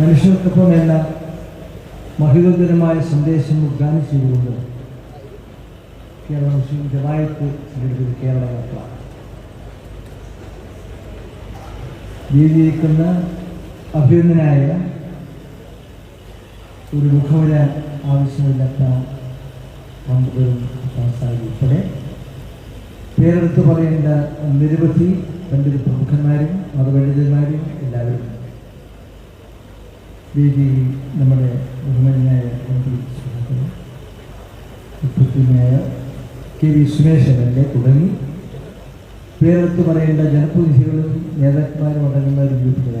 മനുഷ്യർക്കൊപ്പം എന്ന മഹിതകരമായ സന്ദേശം ഉദ്ഘാനം ചെയ്തുകൊണ്ട് കേരള മുസ്ലിം ജമായത്ത് സംഘടിപ്പിച്ച കേരള യാത്ര. വേദിയിരിക്കുന്ന അഭിനന്ദനായ ഒരു മുഖവര ആവശ്യമില്ലാത്ത സംസാരി ഉൾപ്പെടെ പേരെടുത്ത് പറയേണ്ട നിരവധി പണ്ഡിത പ്രമുഖന്മാരും മതപണ്ഡിതന്മാരും എല്ലാവരും വേദി നമ്മുടെ ബഹുമാനായ മന്ത്രി സുഹൃത്തുക്കളും മുഖ്യമന്ത്രിയായ K V Sumesh M L A തുടങ്ങി. പേരെടുത്ത് പറയേണ്ട ജനപ്രതിനിധികളും നേതാക്കന്മാരും അടങ്ങുന്ന ഒരു ഗ്രൂപ്പിൽ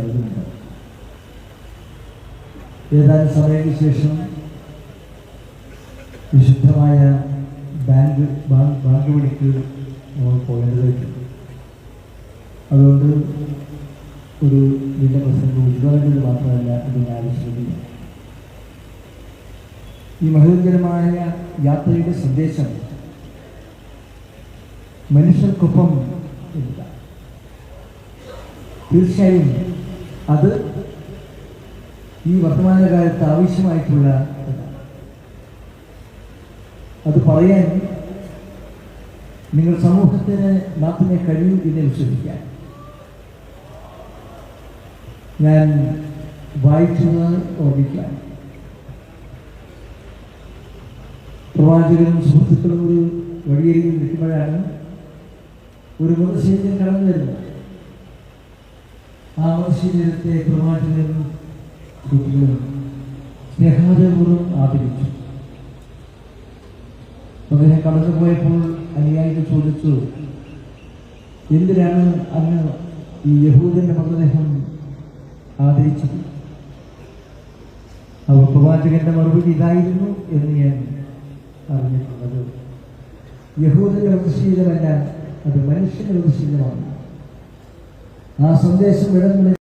ഏതാനും സമയത്തിന് ശേഷം വിശുദ്ധമായ ബാങ്ക് ബാങ്ക് വിളിക്ക് നമ്മൾ പോകേണ്ടതായിട്ടുണ്ട് അതുകൊണ്ട് ഒരു ഇതിന്റെ പ്രസംഗം ഉദ്ഘാടനം മാത്രമല്ല ഇതിന് ആവശ്യമില്ല ഈ മഹോദരമായ യാത്രയുടെ സന്ദേശം മനുഷ്യർക്കൊപ്പം ഇല്ല തീർച്ചയായും അത് ഈ വർത്തമാനകാലത്ത് ആവശ്യമായിട്ടുള്ള. അത് പറയാൻ നിങ്ങൾ സമൂഹത്തിന് മാത്രമേ കഴിയൂ എന്ന് വിശ്വസിക്കാൻ ഞാൻ വായിച്ചത് ഓർമ്മിക്കാം. പ്രവാചകനും സുഹൃത്തുക്കളും ഒരു വഴിയരികിൽ നിൽക്കുമ്പോഴാണ് ഒരു മൃതശരീരം കടന്നു വരുന്നത്. ആ മൃതശരീരത്തെ പ്രവാചകനും സ്നേഹാദപൂർവം ആദരിച്ചു. അദ്ദേഹം കടന്നു പോയപ്പോൾ അനുയായികൾ ചോദിച്ചു എന്തിനാണ് അന്ന് ഈ യഹൂദന്റെ മൃതദേഹം ആദരിച്ചത്? അവർ പ്രവാചകന്റെ മറുപടി ഇതായിരുന്നു എന്ന് ഞാൻ അറിഞ്ഞിട്ടുള്ളത്. യഹൂദന്റെ വൃതശീലമല്ല അത് മനുഷ്യന്റെ വൃതശീലമാണ് ആ സന്ദേശം ഇടങ്ങളിൽ